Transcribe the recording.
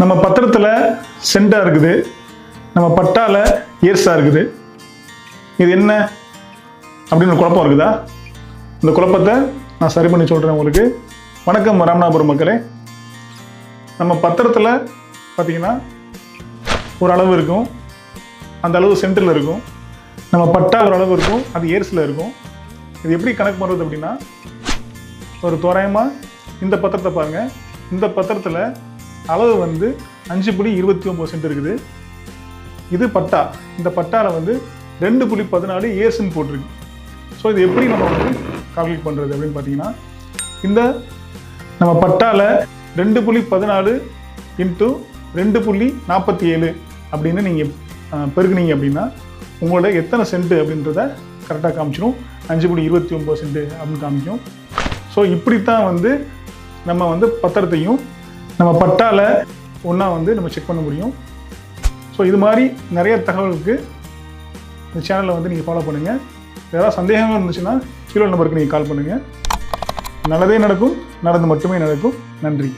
நம்ம பத்திரத்தில் சென்டாக இருக்குது. நம்ம பட்டால இயர்ஸாக இருக்குது. இது என்ன அப்படின்னு ஒரு குழப்பம் இருக்குதா? இந்த குழப்பத்தை நான் சரி பண்ணி சொல்கிறேன் உங்களுக்கு. வணக்கம் ராமநாதபுரம் மக்களே. நம்ம பத்திரத்தில் பார்த்தீங்கன்னா ஒரு அளவு இருக்கும். அந்த அளவு சென்டரில் இருக்கும். நம்ம பட்டா ஒரு அளவு இருக்கும். அது இயர்ஸில் இருக்கும். இது எப்படி கணக்கு பண்ணுறது அப்படின்னா ஒரு தோராயமாக இந்த பத்திரத்தை பாருங்கள் இந்த பத்திரத்தில் அளவு வந்து அஞ்சு புள்ளி இருபத்தி ஒம்பது சென்ட் இருக்குது. இது பட்டா. இந்த பட்டாவில் வந்து ரெண்டு புள்ளி பதினாலு ஏசுன்னு போட்டிருக்கு. ஸோ இது எப்படி நம்ம வந்து கால்குலேட் பண்ணுறது அப்படின்னு பார்த்தீங்கன்னா இந்த நம்ம பட்டாவில் ரெண்டு புள்ளி பதினாலு இன்ட்டு ரெண்டு புள்ளி நாற்பத்தி ஏழு அப்படின்னு நீங்கள் பெருக்குனீங்க அப்படின்னா உங்களோட எத்தனை சென்ட் அப்படின்றத கரெக்டாக காமிச்சிடும் அஞ்சு புள்ளி இருபத்தி ஒம்பது சென்ட் அப்படின்னு காமிக்கும். ஸோ இப்படித்தான் வந்து நம்ம வந்து பத்திரத்தையும் நம்ம பட்டால ஒன்றா வந்து நம்ம செக் பண்ண முடியும். ஸோ இது மாதிரி நிறைய தகவலுக்கு இந்த சேனலை வந்து நீங்கள் ஃபாலோ பண்ணுங்கள் ஏதாவது சந்தேகங்கள் இருந்துச்சுன்னா கீழே நம்பருக்கு நீங்கள் கால் பண்ணுங்கள் நல்லதே நடக்கும் நடந்து மட்டுமே நடக்கும். நன்றி.